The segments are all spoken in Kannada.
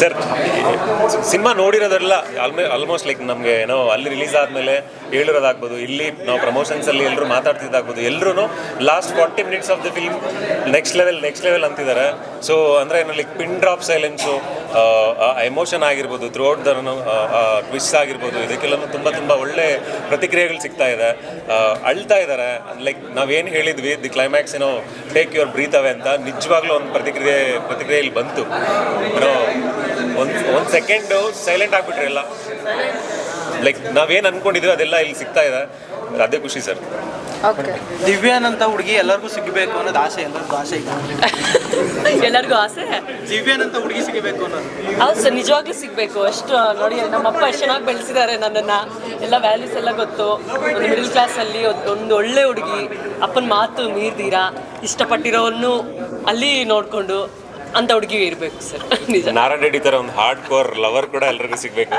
ಸರ್, ಸಿನಿಮಾ ನೋಡಿರೋದೆಲ್ಲ ಆಲ್ಮೇ ಆಲ್ಮೋಸ್ಟ್ ಲೈಕ್ ನಮಗೆ ಏನೋ ಅಲ್ಲಿ ರಿಲೀಸ್ ಆದಮೇಲೆ ಹೇಳಿರೋದಾಗ್ಬೋದು, ಇಲ್ಲಿ ನಾವು ಪ್ರಮೋಷನ್ಸಲ್ಲಿ ಎಲ್ಲರೂ ಮಾತಾಡ್ತಿದ್ದಾಗ್ಬೋದು ಎಲ್ಲರೂ last forty minutes of the film next level next level ಅಂತಿದ್ದಾರೆ. ಸೊ ಅಂದರೆ ಏನೋ like pin drop silence emotion ಆಗಿರ್ಬೋದು ಥ್ರೂ ಔಟ್ ದರೂ ಟ್ವಿಸ್ಟ್ ಆಗಿರ್ಬೋದು, ಇದಕ್ಕೆಲ್ಲನೂ ತುಂಬ ತುಂಬ ಒಳ್ಳೆ ಪ್ರತಿಕ್ರಿಯೆಗಳು ಸಿಗ್ತಾ ಇದೆ. ಅಳ್ತಾ ಇದ್ದಾರೆ. ಲೈಕ್ ನಾವೇನು ಹೇಳಿದ್ವಿ ದಿ ಕ್ಲೈಮ್ಯಾಕ್ಸ್ ಏನೋ ಟೇಕ್ ಯುವರ್ ಬ್ರೀತ್ ಅವೇ ಅಂತ ನಿಜವಾಗ್ಲೂ ಒಂದು ಪ್ರತಿಕ್ರಿಯೆ ಪ್ರತಿಕ್ರಿಯೆ ಇಲ್ಲಿ ಬಂತು ಏನೋ ಒಂದು ಒಂದು ಸೆಕೆಂಡು ಸೈಲೆಂಟ್ ಆಗಿಬಿಟ್ರೆ ಎಲ್ಲ. ಲೈಕ್ ನಾವೇನು ಅನ್ಕೊಂಡಿದ್ವಿ ಅದೆಲ್ಲ ಇಲ್ಲಿ ಸಿಗ್ತಾ ಇದೆ. ಅದೇ ಖುಷಿ ಸರ್. ಓಕೆ ದಿವ್ಯಾನ್ ಅಂತ ಹುಡುಗಿ ಎಲ್ಲರಿಗೂ ಸಿಗಬೇಕು ಅನ್ನೋದು ಆಸೆ ಎಲ್ಲರಿಗೂ ಆಸೆ ಇದೆ. ಎಲ್ಲರಿಗೂ ಆಸೆ? ದಿವ್ಯಾನ್ ಅಂತ ಹುಡುಗಿ ಸಿಗಬೇಕು ಅನ್ನೋದು. ಹೌದು ಸರ್ ನಿಜವಾಗ್ಲೂ ಸಿಗಬೇಕು. ಅಷ್ಟು ನೋಡಿ ನಮ್ಮಪ್ಪ ಎಷ್ಟು ಚೆನ್ನಾಗಿ ಬೆಳೆಸಿದ್ದಾರೆ ನನ್ನನ್ನು. ಎಲ್ಲ ವ್ಯಾಲ್ಯೂಸ್ ಎಲ್ಲ ಗೊತ್ತು. ಒಂದು ಮಿಡಲ್ ಕ್ಲಾಸಲ್ಲಿ ಒಂದು ಒಳ್ಳೆ ಹುಡುಗಿ ಅಪ್ಪನ ಮಾತು ಮೀರ್ದೀರಾ ಇಷ್ಟಪಟ್ಟಿರೋವನ್ನು ಅಲ್ಲಿ ನೋಡಿಕೊಂಡು ಅಂತ ಹುಡುಗಿ ಇರಬೇಕು ಸರ್. ನಿಜ. ನಾರಾಯಣ ರೆಡ್ಡಿ ಥರ ಒಂದು ಹಾರ್ಡ್ ಕೋರ್ ಲವರ್ ಕೂಡ ಎಲ್ರಿಗೂ ಸಿಗಬೇಕು.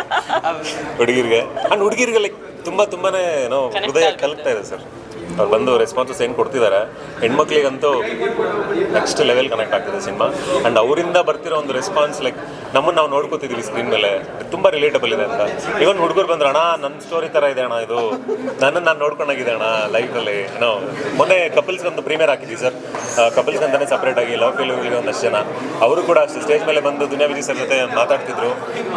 ಹುಡುಗಿರಿಗೆ. ಅಂಡ್ ಹುಡುಗಿರಿಗೆ ಲೈಕ್ ತುಂಬ ತುಂಬಾನೇ ಏನೋ ಹೃದಯ ಕಲಗ್ತಾ ಇದೆ ಸರ್. ಅವ್ರು ಬಂದು ರೆಸ್ಪಾನ್ಸಸ್ ಏನು ಕೊಡ್ತಿದ್ದಾರೆ ಹೆಣ್ಮಕ್ಳಿಗಂತೂ ನೆಕ್ಸ್ಟ್ ಲೆವೆಲ್ ಕನೆಕ್ಟ್ ಆಗ್ತಿದೆ ಸಿನಿಮಾ. ಆ್ಯಂಡ್ ಅವರಿಂದ ಬರ್ತಿರೋ ಒಂದು ರೆಸ್ಪಾನ್ಸ್ ಲೈಕ್ ನಮ್ಮನ್ನು ನಾವು ನೋಡ್ಕೋತಿದ್ದೀವಿ ಸ್ಕ್ರೀನ್ ಮೇಲೆ. ತುಂಬ ರಿಲೇಟಬಲ್ ಇದೆ ಅಂತ. ಇವನ್ ಹುಡುಗರು ಬಂದ್ರೆ, ಅಣ್ಣ ನನ್ನ ಸ್ಟೋರಿ ಥರ ಇದೆ ಅಣ್ಣ ಇದು. ನನ್ನನ್ನು ನಾನು ನೋಡ್ಕೊಂಡಾಗಿದೆ ಅಣ್ಣ ಲೈಫಲ್ಲಿ ಏನೋ ಮೊನ್ನೆ ಕಪಲ್ಸ್ಗೆ ಒಂದು ಪ್ರೀಮಿಯರ್ ಹಾಕಿದ್ವಿ ಸರ್. ಕಪಲ್ಸ್ ಸಪ್ರೇಟಾಗಿ ಸಪ್ರೇಟ್ ಆಗಿ ಲವ್ ಫೇಲ್ಯೂರ್ಗೆ ಒಂದಷ್ಟು ಜನ. ಅವರು ಕೂಡ ಅಷ್ಟೇ ಸ್ಟೇಜ್ ಮೇಲೆ ಬಂದು ದುನಿಯಾ ವಿಜಯ್ ಸರ್ ಜೊತೆ ಮಾತಾಡ್ತಿದ್ರು.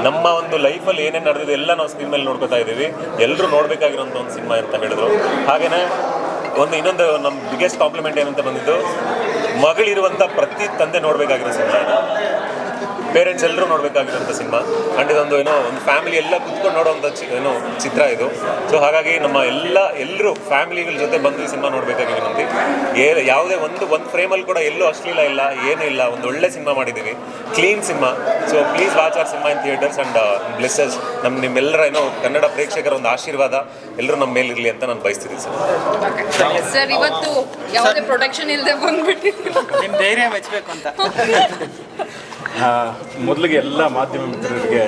ನಮ್ಮ ಒಂದು ಲೈಫಲ್ಲಿ ಏನೇನು ನಡೆದಿದೆ ಎಲ್ಲ ನಾವು ಸ್ಕ್ರೀನ್ ಮೇಲೆ ನೋಡ್ಕೊತಾ ಇದ್ದೀವಿ. ಎಲ್ಲರೂ ನೋಡಬೇಕಾಗಿರೋಂಥ ಒಂದು ಸಿನಿಮಾ ಅಂತ ಹೇಳಿದ್ರು. ಹಾಗೆಯೇ ಒಂದು ಇನ್ನೊಂದು ನಮ್ಮ ಬಿಗ್ಗೆಸ್ಟ್ ಕಾಂಪ್ಲಿಮೆಂಟ್ ಏನಂತ ಬಂದಿದ್ದು ಮಗಳಿರುವಂಥ ಪ್ರತಿ ತಂದೆ ನೋಡಬೇಕಾಗಿರೋ ಇದು ಪೇರೆಂಟ್ಸ್ ಎಲ್ಲರೂ ನೋಡಬೇಕಾಗಿರೋಂಥ ಸಿನಿಮಾ. ಆ್ಯಂಡ್ ಇದೊಂದು ಏನೋ ಒಂದು ಫ್ಯಾಮಿಲಿ ಎಲ್ಲ ಕುತ್ಕೊಂಡು ನೋಡೋವಂಥ ಚಿ ಏನೋ ಚಿತ್ರ ಇದು. ಸೊ ಹಾಗಾಗಿ ನಮ್ಮ ಎಲ್ಲ ಎಲ್ಲರೂ ಫ್ಯಾಮಿಲಿಗಳ ಜೊತೆ ಬಂದು ಈ ಸಿನಿಮಾ ನೋಡಬೇಕಾಗಿ ವಿನಂತಿ ಏ ಯಾವುದೇ ಒಂದು ಒಂದು ಫ್ರೇಮಲ್ಲಿ ಕೂಡ ಎಲ್ಲೂ ಅಶ್ಲೀಲ ಇಲ್ಲ ಏನೂ ಇಲ್ಲ. ಒಂದು ಒಳ್ಳೆ ಸಿನಿಮಾ ಮಾಡಿದ್ದೀವಿ. Clean cinema. So please watch our cinema in theatres and blessings ನಮ್ಮ ನಿಮ್ಮೆಲ್ಲರ ಏನೋ ಕನ್ನಡ ಪ್ರೇಕ್ಷಕರ ಒಂದು ಆಶೀರ್ವಾದ ಎಲ್ಲರೂ ನಮ್ಮ ಮೇಲಿರಲಿ ಅಂತ ನಾನು ಬಯಸ್ತೀನಿ ಸರ್. ಸರ್ ಇವತ್ತು ಯಾವುದೇ ಪ್ರೊಟೆಕ್ಷನ್ ಇಲ್ಲದೆ ಬಂದ್ಬಿಟ್ಟಿದ್ದೀವಿ ನಿಮ್ಮ ಧೈರ್ಯ ಮೆಚ್ಚಬೇಕು ಅಂತ. ಮೊದಲಿಗೆ ಎಲ್ಲ ಮಾಧ್ಯಮ ಮಿತ್ರರಿಗೆ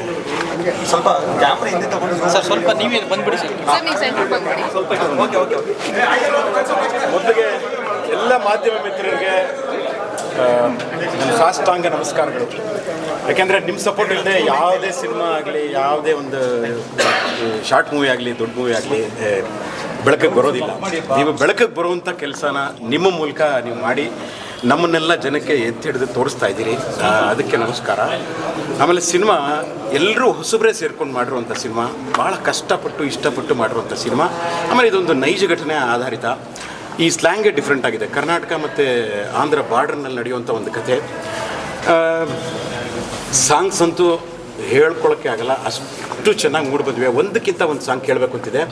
ಸ್ವಲ್ಪ ಕ್ಯಾಮ್ರಾ ಹಿಂದೆ ತಗೊಂಡು ಸರ್ ಸ್ವಲ್ಪ ನೀವೇ ಬಂದ್ಬಿಡಿ. ಸರ್ ಮೊದಲಿಗೆ ಎಲ್ಲ ಮಾಧ್ಯಮ ಮಿತ್ರರಿಗೆ ಸಾಷ್ಟಾಂಗ ನಮಸ್ಕಾರಗಳು. ಯಾಕೆಂದರೆ ನಿಮ್ಮ ಸಪೋರ್ಟ್ ಇಲ್ಲದೆ ಯಾವುದೇ ಸಿನಿಮಾ ಆಗಲಿ ಯಾವುದೇ ಒಂದು ಶಾರ್ಟ್ ಮೂವಿ ಆಗಲಿ ದೊಡ್ಡ ಮೂವಿ ಆಗಲಿ ಬೆಳಕಿಗೆ ಬರೋದಿಲ್ಲ. ನೀವು ಬೆಳಕಿಗೆ ಬರುವಂಥ ಕೆಲಸನ ನಿಮ್ಮ ಮೂಲಕ ನೀವು ಮಾಡಿ ನಮ್ಮನ್ನೆಲ್ಲ ಜನಕ್ಕೆ ಎತ್ತಿ ಹಿಡಿದು ತೋರಿಸ್ತಾ ಇದ್ದೀರಿ. ಅದಕ್ಕೆ ನಮಸ್ಕಾರ. ಆಮೇಲೆ ಸಿನಿಮಾ ಎಲ್ಲರೂ ಹೊಸಬ್ರೇ ಸೇರ್ಕೊಂಡು ಮಾಡಿರುವಂಥ ಸಿನಿಮಾ ಭಾಳ ಕಷ್ಟಪಟ್ಟು, ಇಷ್ಟಪಟ್ಟು ಮಾಡಿರುವಂಥ ಸಿನಿಮಾ. ಆಮೇಲೆ ಇದೊಂದು ನೈಜ ಘಟನೆ ಆಧಾರಿತ. ಈ ಸ್ಲ್ಯಾಂಗೇ ಡಿಫ್ರೆಂಟ್ ಆಗಿದೆ. ಕರ್ನಾಟಕ ಮತ್ತು ಆಂಧ್ರ ಬಾರ್ಡರ್ನಲ್ಲಿ ನಡೆಯುವಂಥ ಒಂದು ಕತೆ. ಸಾಂಗ್ಸ್ ಅಂತೂ ಹೇಳ್ಕೊಳಕ್ಕೆ ಆಗಲ್ಲ, ಅಷ್ಟು ಚೆನ್ನಾಗಿ ಮೂಡಿ ಬಂದಿವೆ. ಒಂದಕ್ಕಿಂತ ಒಂದು ಸಾಂಗ್ ಕೇಳಬೇಕು ಅಂತಿದೆ.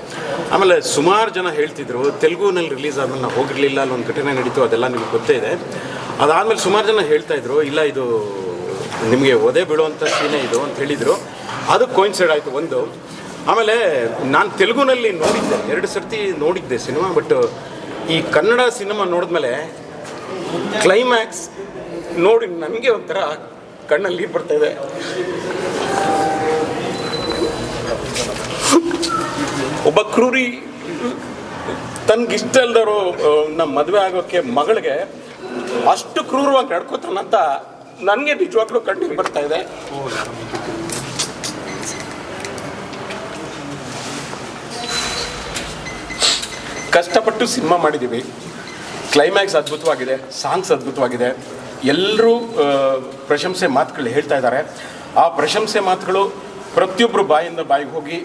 ಆಮೇಲೆ ಸುಮಾರು ಜನ ಹೇಳ್ತಿದ್ರು, ತೆಲುಗುನಲ್ಲಿ ರಿಲೀಸ್ ಆದ್ಮೇಲೆ ನಾವು ಹೋಗಿರಲಿಲ್ಲ, ಅಲ್ಲಿ ಒಂದು ಘಟನೆ ನಡೀತು, ಅದೆಲ್ಲ ನಿಮ್ಗೆ ಗೊತ್ತೇ ಇದೆ. ಅದಾದಮೇಲೆ ಸುಮಾರು ಜನ ಹೇಳ್ತಾ ಇದ್ರು, ಇಲ್ಲ, ಇದು ನಿಮಗೆ ಒದೆ ಬೀಳುವಂಥ ಸೀನೇ ಇದು ಅಂತ ಹೇಳಿದರು. ಅದು ಕೋಯಿನ್ಸೈಡ್ ಆಯಿತು ಒಂದು. ಆಮೇಲೆ ನಾನು ತೆಲುಗುನಲ್ಲಿ ನೋಡಿದ್ದೆ, ಎರಡು ಸರ್ತಿ ನೋಡಿದ್ದೆ ಸಿನಿಮಾ ಬಟ್ ಈ ಕನ್ನಡ ಸಿನಿಮಾ ನೋಡಿದ್ಮೇಲೆ ಕ್ಲೈಮ್ಯಾಕ್ಸ್ ನೋಡಿ ನನಗೆ ಒಂಥರ ಕಣ್ಣಲ್ಲಿ ಬರ್ತಾ ಇದೆ. ಒಬ್ಬ ಕ್ರೂರಿ, ತನ್ಗಿಷ್ಟ ಇಲ್ದವರು ನಮ್ಮ ಮದುವೆ ಆಗೋಕ್ಕೆ ಮಗಳಿಗೆ ಅಷ್ಟು ಕ್ರೂರವಾಗಿ ನಡ್ಕೋತಾನಂತ ನನಗೆ ನಿಜವಾಗ್ಲೂ ಕಣ್ಣಿಗೆ ಬರ್ತಾ ಇದೆ. ಕಷ್ಟಪಟ್ಟು ಸಿನಿಮಾ ಮಾಡಿದ್ದೀವಿ ಕ್ಲೈಮ್ಯಾಕ್ಸ್ ಅದ್ಭುತವಾಗಿದೆ ಸಾಂಗ್ಸ್ ಅದ್ಭುತವಾಗಿದೆ. ಎಲ್ಲರೂ ಪ್ರಶಂಸೆ ಮಾತುಗಳು ಹೇಳ್ತಾ ಇದ್ದಾರೆ. ಆ ಪ್ರಶಂಸೆ ಮಾತುಗಳು ಪ್ರತಿಯೊಬ್ಬರು ಬಾಯಿಂದ ಬಾಯಿಗೆ ಹೋಗಿ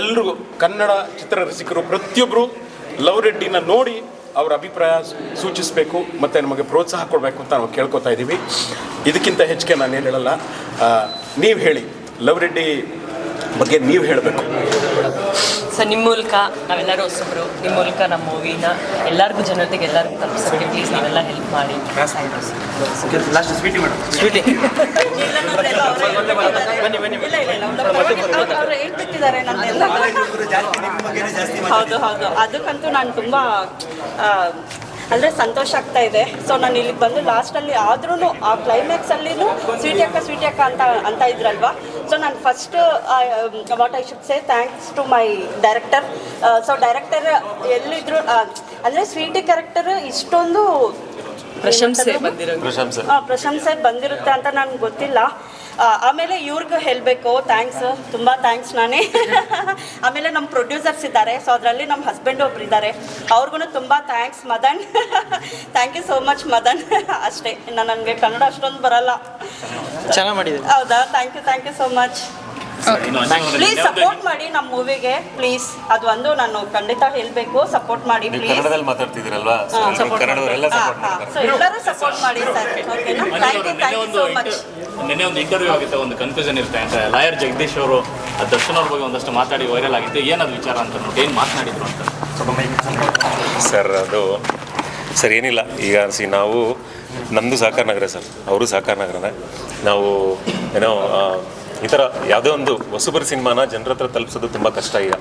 ಎಲ್ಲರೂ ಕನ್ನಡ ಚಿತ್ರ ರಸಿಕರು ಪ್ರತಿಯೊಬ್ಬರು ಲವ್ ರೆಡ್ಡಿನ ನೋಡಿ ಅವರ ಅಭಿಪ್ರಾಯ ಸೂಚಿಸಬೇಕು, ಮತ್ತು ನಮಗೆ ಪ್ರೋತ್ಸಾಹ ಕೊಡಬೇಕು ಅಂತ ನಾವು ಕೇಳ್ಕೊತಾ ಇದ್ದೀವಿ ಇದಕ್ಕಿಂತ ಹೆಚ್ಚಿಗೆ ನಾನು ಏನು ಹೇಳಲ್ಲ ನೀವು ಹೇಳಿ, ಲವ್ ರೆಡ್ಡಿ ಬಗ್ಗೆ ನೀವು ಹೇಳಬೇಕು. ಸರ್ ನಿಮ್ಮ ಮೂಲಕ ನಾವೆಲ್ಲರೂ ಹೊಸಬ್ರು ನಿಮ್ಮ ಮೂಲಕ ನಮ್ಮ ಮೂವಿನ ಎಲ್ಲರಿಗೂ ಜನತೆಗೆ ಎಲ್ಲರಿಗೂ ತಲುಪಿಸೋಕ್ಕೆ ಪ್ಲೀಸ್ ನಾವೆಲ್ಲ ಹೆಲ್ಪ್ ಮಾಡಿ. ಸ್ವೀಟಿ ಹೌದು ಹೌದು. ಅದಕ್ಕಂತೂ ನಾನು ತುಂಬ ಅಂದರೆ ಸಂತೋಷ ಆಗ್ತಾ ಇದೆ. ಸೊ ನಾನು ಇಲ್ಲಿಗೆ ಬಂದು ಲಾಸ್ಟಲ್ಲಿ ಆದ್ರೂ ಆ ಕ್ಲೈಮ್ಯಾಕ್ಸಲ್ಲಿನೂ ಸ್ವೀಟ್ ಅಕ್ಕ ಸ್ವೀಟ್ ಅಕ್ಕ ಅಂತ ಅಂತ ಇದ್ರಲ್ವಾ? ಸೊ ನಾನು first what I should say thanks to my director so director ಎಲ್ಲಿದ್ರು ಅಂದರೆ ಸ್ವೀಟಿ ಕ್ಯಾರೆಕ್ಟರ್ ಇಷ್ಟೊಂದು ಪ್ರಶಂಸೆ ಪ್ರಶಂಸೆ ಬಂದಿರುತ್ತೆ ಅಂತ ನನಗೆ ಗೊತ್ತಿಲ್ಲ. ಆಮೇಲೆ ಇವ್ರಿಗೆ ಹೇಳಬೇಕು ಥ್ಯಾಂಕ್ಸ್ ತುಂಬ ಥ್ಯಾಂಕ್ಸ್ ನಾನೇ. ಆಮೇಲೆ ನಮ್ಮ ಪ್ರೊಡ್ಯೂಸರ್ಸ್ ಇದ್ದಾರೆ. ಸೊ ಅದರಲ್ಲಿ ನಮ್ಮ ಹಸ್ಬೆಂಡ್ ಒಬ್ರು ಇದ್ದಾರೆ. ಅವ್ರಿಗೂ ತುಂಬ thanks Madan. Thank you so much Madan. ಅಷ್ಟೇ. ಇನ್ನು ನನಗೆ ಕನ್ನಡ ಅಷ್ಟೊಂದು ಬರಲ್ಲ. ಚೆನ್ನಾಗಿ ಮಾಡಿದ್ದೀವಿ ಹೌದಾ? Thank you thank you so much please support ಮಾಡಿ ನಮ್ಮ ಮೂವಿಗೆ ಪ್ಲೀಸ್ ಅದು ಒಂದು ನಾನು ಖಂಡಿತ ಹೇಳಬೇಕು. ಸಪೋರ್ಟ್ ಮಾಡಿ ನೀವು ಪ್ಲೀಸ್ ಕನ್ನಡದಲ್ಲಿ ಮಾತಾಡ್ತಿದ್ದೀರಲ್ವಾ? ಸೊ ಕನ್ನಡದವರೆಲ್ಲ ಸಪೋರ್ಟ್ ಮಾಡ್ತಾರೆ. ಸೊ ಎಲ್ಲರೂ ಸಪೋರ್ಟ್ ಮಾಡಿ ಸರ್. ಓಕೆನಾ ಥ್ಯಾಂಕ್ ಯು ಥ್ಯಾಂಕ್ ಯು ಒಂದು ಸೋ ಮಚ್ ನಿನ್ನೆ ಒಂದು ಇಂಟರ್ವ್ಯೂ ಆಗಿತ್ತು ಒಂದು ಕನ್ಫ್ಯೂಷನ್ ಇರುತ್ತೆ ಅಂತ. ಲಾಯರ್ ಜಗದೀಶ್ ಅವರು ಆ ದರ್ಶನ್ ಅವ್ರ ಬಗ್ಗೆ ಒಂದಷ್ಟು ಮಾತಾಡಿ ವೈರಲ್ ಆಗಿತ್ತು. ಏನದು ವಿಚಾರ ಅಂತ ನೋಡಿ ಏನು ಮಾತನಾಡಿದ್ರು ಅಂತ. ಸರ್ ಅದು ಸರ್ ಏನಿಲ್ಲ. ಈಗ ಸಿ ನಾವು ನಮ್ಮದು ಸಹಕಾರ ನಗರ ಸರ್. ಅವರು ಸಹಕಾರ ನಗರನೇ ನಾವು ಏನೋ ಈ ಥರ ಯಾವುದೇ ಒಂದು ಹೊಸಬರ ಸಿನಿಮಾನ ಜನರ ಹತ್ರ ತಲುಪಿಸೋದು ತುಂಬ ಕಷ್ಟ ಈಗ.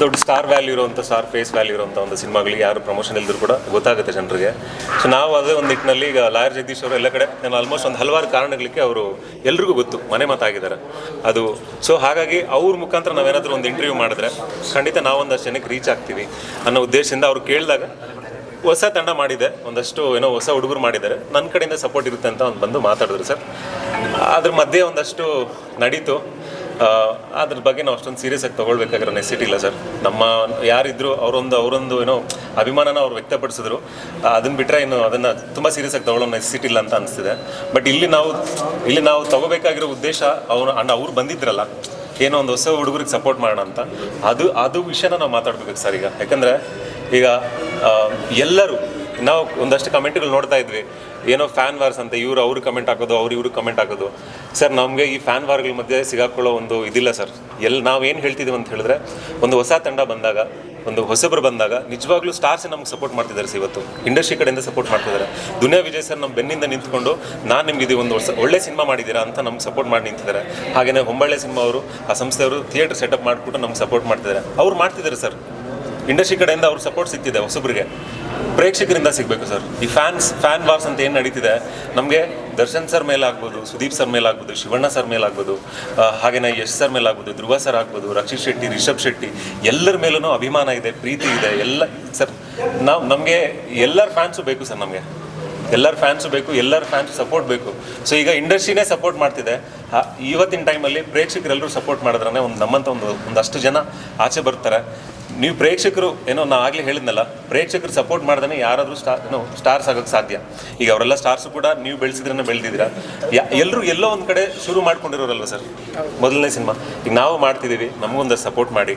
ದೊಡ್ಡ ಸ್ಟಾರ್ ವ್ಯಾಲ್ಯೂ ಇರುವಂಥ ಸ್ಟಾರ್ ಫೇಸ್ ವ್ಯಾಲ್ಯೂ ಇರುವಂಥ ಒಂದು ಸಿನಿಮಾಗಳಿಗೆ ಯಾರು ಪ್ರಮೋಷನ್ ಇಲ್ದರೂ ಕೂಡ ಗೊತ್ತಾಗುತ್ತೆ ಜನರಿಗೆ. ಸೊ ನಾವು ಅದೇ ಒಂದು ನಿಟ್ಟಿನಲ್ಲಿ ಈಗ ಲಾಯರ್ ಜಗದೀಶ್ ಅವರು ಎಲ್ಲ ಕಡೆ, ನಾನು ಆಲ್ಮೋಸ್ಟ್ ಒಂದು ಹಲವಾರು ಕಾರಣಗಳಿಗೆ ಅವರು ಎಲ್ರಿಗೂ ಗೊತ್ತು, ಮನೆ ಮಾತಾಗಿದ್ದಾರೆ. ಅದು ಸೊ ಹಾಗಾಗಿ ಅವ್ರ ಮುಖಾಂತರ ನಾವೇನಾದರೂ ಒಂದು ಇಂಟರ್ವ್ಯೂ ಮಾಡಿದ್ರೆ ಖಂಡಿತ ನಾವೊಂದಷ್ಟು ಜನಕ್ಕೆ ರೀಚ್ ಆಗ್ತೀವಿ ಅನ್ನೋ ಉದ್ದೇಶದಿಂದ ಅವ್ರು ಕೇಳಿದಾಗ ಹೊಸ ತಂಡ ಮಾಡಿದೆ. ಒಂದಷ್ಟು ಏನೋ ಹೊಸ ಹುಡುಗರು ಮಾಡಿದ್ದಾರೆ. ನನ್ನ ಕಡೆಯಿಂದ ಸಪೋರ್ಟ್ ಇರುತ್ತೆ ಅಂತ ಒಂದು ಬಂದು ಮಾತಾಡಿದ್ರು ಸರ್. ಅದ್ರ ಮಧ್ಯೆ ಒಂದಷ್ಟು ನಡೀತು. ಅದ್ರ ಬಗ್ಗೆ ನಾವು ಅಷ್ಟೊಂದು ಸೀರಿಯಸ್ ಆಗಿ ತೊಗೊಳ್ಬೇಕಾಗಿರೋ ನೆಸಿಟಿ ಇಲ್ಲ ಸರ್. ನಮ್ಮ ಯಾರಿದ್ರು ಅವರೊಂದು ಅವರೊಂದು ಏನೋ ಅಭಿಮಾನನ ಅವ್ರು ವ್ಯಕ್ತಪಡಿಸಿದ್ರು. ಅದನ್ನ ಬಿಟ್ಟರೆ ಇನ್ನು ಅದನ್ನು ತುಂಬ ಸೀರಿಯಸ್ ಆಗಿ ತೊಗೊಳ್ಳೋ ನೆಸಿಟಿ ಇಲ್ಲ ಅಂತ ಅನಿಸ್ತಿದೆ. ಬಟ್ ಇಲ್ಲಿ ನಾವು ಇಲ್ಲಿ ನಾವು ತಗೋಬೇಕಾಗಿರೋ ಉದ್ದೇಶ ಅವ್ರು ಅಣ್ಣ ಅವ್ರು ಬಂದಿದ್ರಲ್ಲ. ಏನೋ ಒಂದು ಹೊಸ ಹುಡುಗರಿಗೆ ಸಪೋರ್ಟ್ ಮಾಡೋಣ ಅಂತ. ಅದು ಅದು ವಿಷಯನ ನಾವು ಮಾತಾಡ್ಬೇಕು ಸರ್ ಈಗ. ಯಾಕಂದರೆ ಈಗ ಎಲ್ಲರೂ ನಾವು ಒಂದಷ್ಟು ಕಮೆಂಟ್ಗಳು ನೋಡ್ತಾ ಇದ್ವಿ. ಏನೋ ಫ್ಯಾನ್ ವಾರ್ಸ್ ಅಂತ, ಇವರು ಅವ್ರಿಗೆ ಕಮೆಂಟ್ ಹಾಕೋದು, ಅವ್ರು ಇವರು ಕಮೆಂಟ್ ಹಾಕೋದು. ಸರ್, ನಮಗೆ ಈ ಫ್ಯಾನ್ ವಾರ್ಗಳ ಮಧ್ಯೆ ಸಿಗಾಕೊಳ್ಳೋ ಒಂದು ಇದಿಲ್ಲ ಸರ್. ಎಲ್ಲಿ ನಾವು ಏನು ಹೇಳ್ತಿದ್ದೀವಿ ಅಂತ ಹೇಳಿದ್ರೆ, ಒಂದು ಹೊಸ ತಂಡ ಬಂದಾಗ, ಒಂದು ಹೊಸಬ್ರು ಬಂದಾಗ, ನಿಜವಾಗ್ಲೂ ಸ್ಟಾರ್ಸ್ ನಮ್ಗೆ ಸಪೋರ್ಟ್ ಮಾಡ್ತಿದ್ದಾರೆ ಸರ್ ಇವತ್ತು. ಇಂಡಸ್ಟ್ರಿ ಕಡೆಯಿಂದ ಸಪೋರ್ಟ್ ಮಾಡ್ತಿದ್ದಾರೆ. ದುನಿಯಾ ವಿಜಯ್ ಸರ್ ನಮ್ಮ ಬೆನ್ನಿಂದ ನಿಂತ್ಕೊಂಡು, ನಾನು ನಿಮ್ಗೆ ಇದು ಒಂದು ಹೊಸ, ಒಳ್ಳೆ ಸಿನಿಮಾ ಮಾಡಿದ್ದೀರಾ ಅಂತ ನಮ್ಗೆ ಸಪೋರ್ಟ್ ಮಾಡಿ ನಿಂತಿದ್ದಾರೆ. ಹಾಗೆಯೇ ಹೊಂಬಳ್ಳೆ ಸಿನಿಮಾ ಅವರು, ಆ ಸಂಸ್ಥೆಯವರು ಥಿಯೇಟರ್ ಸೆಟಪ್ ಮಾಡಿಬಿಟ್ಟು ನಮ್ಗೆ ಸಪೋರ್ಟ್ ಮಾಡ್ತಿದ್ದಾರೆ. ಅವ್ರು ಮಾಡ್ತಿದ್ದಾರೆ ಸರ್. ಇಂಡಸ್ಟ್ರಿ ಕಡೆಯಿಂದ ಅವ್ರ ಸಪೋರ್ಟ್ ಸಿಗ್ತಿದೆ ಹೊಸಬ್ರಿಗೆ. ಪ್ರೇಕ್ಷಕರಿಂದ ಸಿಗಬೇಕು ಸರ್. ಈ ಫ್ಯಾನ್ಸ್ ಫ್ಯಾನ್ ವಾರ್ಸ್ ಅಂತ ಏನು ನಡೀತಿದೆ, ನಮಗೆ ದರ್ಶನ್ ಸರ್ ಮೇಲೆ ಆಗ್ಬೋದು, ಸುದೀಪ್ ಸರ್ ಮೇಲೆ ಆಗ್ಬೋದು, ಶಿವಣ್ಣ ಸರ್ ಮೇಲೆ ಆಗ್ಬೋದು ಹಾಗೆಯೇ ಯಶ್ ಸರ್ ಮೇಲೆ ಆಗ್ಬೋದು, ಧ್ರುವ ಸರ್ ಆಗ್ಬೋದು, ರಕ್ಷಿತ್ ಶೆಟ್ಟಿ, ರಿಷಬ್ ಶೆಟ್ಟಿ, ಎಲ್ಲರ ಮೇಲೂ ಅಭಿಮಾನ ಇದೆ, ಪ್ರೀತಿ ಇದೆ, ಎಲ್ಲ ಸರ್, ನಾವು ನಮಗೆ ಎಲ್ಲರ ಫ್ಯಾನ್ಸು ಬೇಕು ಸರ್ ನಮಗೆ. ಎಲ್ಲರ ಫ್ಯಾನ್ಸು ಬೇಕು, ಎಲ್ಲರ ಫ್ಯಾನ್ಸ್ ಸಪೋರ್ಟ್ ಬೇಕು. ಸೊ ಈಗ ಇಂಡಸ್ಟ್ರಿನೇ ಸಪೋರ್ಟ್ ಮಾಡ್ತಿದೆ. ಇವತ್ತಿನ ಟೈಮಲ್ಲಿ ಪ್ರೇಕ್ಷಕರೆಲ್ಲರೂ ಸಪೋರ್ಟ್ ಮಾಡಿದ್ರೆ ಒಂದು ನಮ್ಮಂಥ ಒಂದು, ಒಂದಷ್ಟು ಜನ ಆಚೆ ಬರ್ತಾರೆ. ನೀವು ಪ್ರೇಕ್ಷಕರು ಏನೋ ನಾ ಆಗಲೇ ಹೇಳಿದ್ನಲ್ಲ ಪ್ರೇಕ್ಷಕರು ಸಪೋರ್ಟ್ ಮಾಡ್ದೇ ಯಾರಾದರೂ ಸ್ಟಾರ್ ಏನೋ ಸ್ಟಾರ್ಸ್ ಆಗೋಕ್ಕೆ ಸಾಧ್ಯ. ಈಗ ಅವರೆಲ್ಲ ಸ್ಟಾರ್ಸು ಕೂಡ ನೀವು ಬೆಳೆಸಿದ್ರನ್ನ ಬೆಳೆದಿದ್ದೀರಾ? ಯಾ ಎಲ್ಲರೂ ಎಲ್ಲೋ ಒಂದು ಕಡೆ ಶುರು ಮಾಡ್ಕೊಂಡಿರೋರಲ್ವ ಸರ್? ಮೊದಲನೇ ಸಿನಿಮಾ. ಈಗ ನಾವು ಮಾಡ್ತಿದ್ದೀವಿ ನಮಗೊಂದು ಸಪೋರ್ಟ್ ಮಾಡಿ.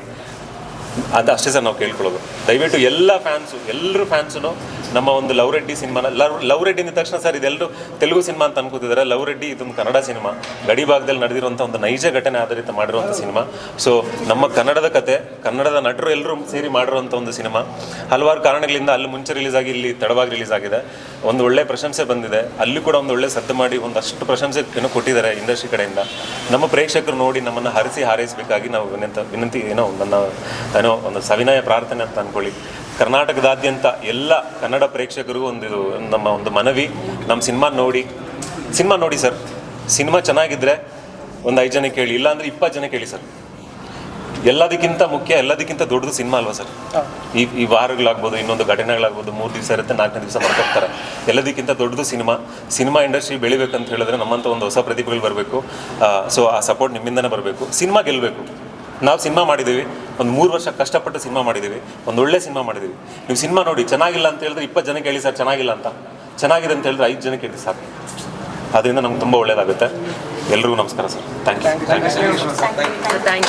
ಅದು ಅಷ್ಟೇ ಸರ್ ನಾವು ಕೇಳ್ಕೊಳ್ಳೋದು. ದಯವಿಟ್ಟು ಎಲ್ಲ ಫ್ಯಾನ್ಸು ಎಲ್ಲರೂ ಫ್ಯಾನ್ಸುನು ನಮ್ಮ ಒಂದು ಲವ್ ರೆಡ್ಡಿ ಸಿನಿಮಾನ, ಲವ್ ಲವ್ ರೆಡ್ಡಿ ತಕ್ಷಣ ಸರ್ ಇದೆಲ್ಲರೂ ತೆಲುಗು ಸಿನಿಮಾ ಅಂತ ಅನ್ಕೋತಿದ್ದಾರೆ ಲವ್ ರೆಡ್ಡಿ ಇದೊಂದು ಕನ್ನಡ ಸಿನಿಮಾ. ಗಡಿ ಭಾಗದಲ್ಲಿ ನಡೆದಿರುವಂಥ ಒಂದು ನೈಜ ಘಟನೆ ಆಧಾರಿತ ಮಾಡಿರುವಂಥ ಸಿನಿಮಾ. ಸೊ ನಮ್ಮ ಕನ್ನಡದ ಕತೆ, ಕನ್ನಡದ ನಟರು ಎಲ್ಲರೂ ಸೇರಿ ಮಾಡಿರುವಂಥ ಒಂದು ಸಿನಿಮಾ. ಹಲವಾರು ಕಾರಣಗಳಿಂದ ಅಲ್ಲಿ ಮುಂಚೆ ರಿಲೀಸ್ ಆಗಿ, ಇಲ್ಲಿ ತಡವಾಗಿ ರಿಲೀಸ್ ಆಗಿದೆ. ಒಂದು ಒಳ್ಳೆ ಪ್ರಶಂಸೆ ಬಂದಿದೆ. ಅಲ್ಲಿ ಕೂಡ ಒಂದು ಒಳ್ಳೆ ಸದ್ದು ಮಾಡಿ ಒಂದಷ್ಟು ಪ್ರಶಂಸೆ ಏನೋ ಕೊಟ್ಟಿದ್ದಾರೆ ಇಂಡಸ್ಟ್ರಿ ಕಡೆಯಿಂದ. ನಮ್ಮ ಪ್ರೇಕ್ಷಕರು ನೋಡಿ ನಮ್ಮನ್ನು ಹರಿಸಿ ಹಾರೈಸಬೇಕಾಗಿ ನಾವು ವಿನಂತ, ವಿನಂತಿ, ಏನೋ ನನ್ನ, ಏನೋ ಒಂದು ಸವಿನಯ ಪ್ರಾರ್ಥನೆ ಅಂತ ಅಂದ್ಕೊಳ್ಳಿ ಕರ್ನಾಟಕದಾದ್ಯಂತ ಎಲ್ಲ ಕನ್ನಡ ಪ್ರೇಕ್ಷಕರು ಒಂದು ನಮ್ಮ ಒಂದು ಮನವಿ, ನಮ್ಮ ಸಿನಿಮಾ ನೋಡಿ ಸಿನಿಮಾ ನೋಡಿ ಸರ್. ಸಿನಿಮಾ ಚೆನ್ನಾಗಿದ್ದರೆ ಒಂದು ಐದು ಜನ ಕೇಳಿ, ಇಲ್ಲಾಂದರೆ ಇಪ್ಪತ್ತು ಜನ ಕೇಳಿ ಸರ್. ಎಲ್ಲದಕ್ಕಿಂತ ಮುಖ್ಯ ಎಲ್ಲದಕ್ಕಿಂತ ದೊಡ್ಡದು ಸಿನಿಮಾ ಅಲ್ವಾ ಸರ್? ಈ ಈ ವಾರಗಳಾಗ್ಬೋದು ಇನ್ನೊಂದು ಘಟನೆಗಳಾಗ್ಬೋದು ಮೂರು ದಿವಸ ಇರುತ್ತೆ ನಾಲ್ಕನೇ ದಿವಸ ಮಾಡ್ಕೊಡ್ತಾರೆ ಎಲ್ಲದಕ್ಕಿಂತ ದೊಡ್ಡದು ಸಿನಿಮಾ. ಸಿನಿಮಾ ಇಂಡಸ್ಟ್ರಿ ಬೆಳಿಬೇಕಂತ ಹೇಳಿದ್ರೆ ನಮ್ಮಂತ ಒಂದು ಹೊಸ ಪ್ರತಿಭೆಗಳು ಬರಬೇಕು. ಸೊ ಆ ಸಪೋರ್ಟ್ ನಿಮ್ಮಿಂದನೇ ಬರಬೇಕು. ಸಿನಿಮಾ ಗೆಲ್ಲಬೇಕು ನಾವು ಸಿನಿಮಾ ಮಾಡಿದ್ದೀವಿ. ಒಂದು ಮೂರು ವರ್ಷ ಕಷ್ಟಪಟ್ಟು ಸಿನಿಮಾ ಮಾಡಿದ್ದೀವಿ. ಒಂದು ಒಳ್ಳೆ ಸಿನಿಮಾ ಮಾಡಿದ್ದೀವಿ. ನೀವು ಸಿನಿಮಾ ನೋಡಿ ಚೆನ್ನಾಗಿಲ್ಲ ಅಂತ ಹೇಳಿದ್ರೆ ಇಪ್ಪತ್ತು ಜನಕ್ಕೆ ಹೇಳಿ ಸರ್ ಚೆನ್ನಾಗಿಲ್ಲ ಅಂತ. ಚೆನ್ನಾಗಿದೆ ಅಂತ ಹೇಳಿದ್ರೆ ಐದು ಜನಕ್ಕೆ ಹೇಳಿ ಸಾಕು ಅದರಿಂದ ನಮ್ಗೆ ತುಂಬ ಒಳ್ಳೆಯದಾಗುತ್ತೆ ಎಲ್ರಿಗೂ ನಮಸ್ಕಾರ sir. Thank you thank you thank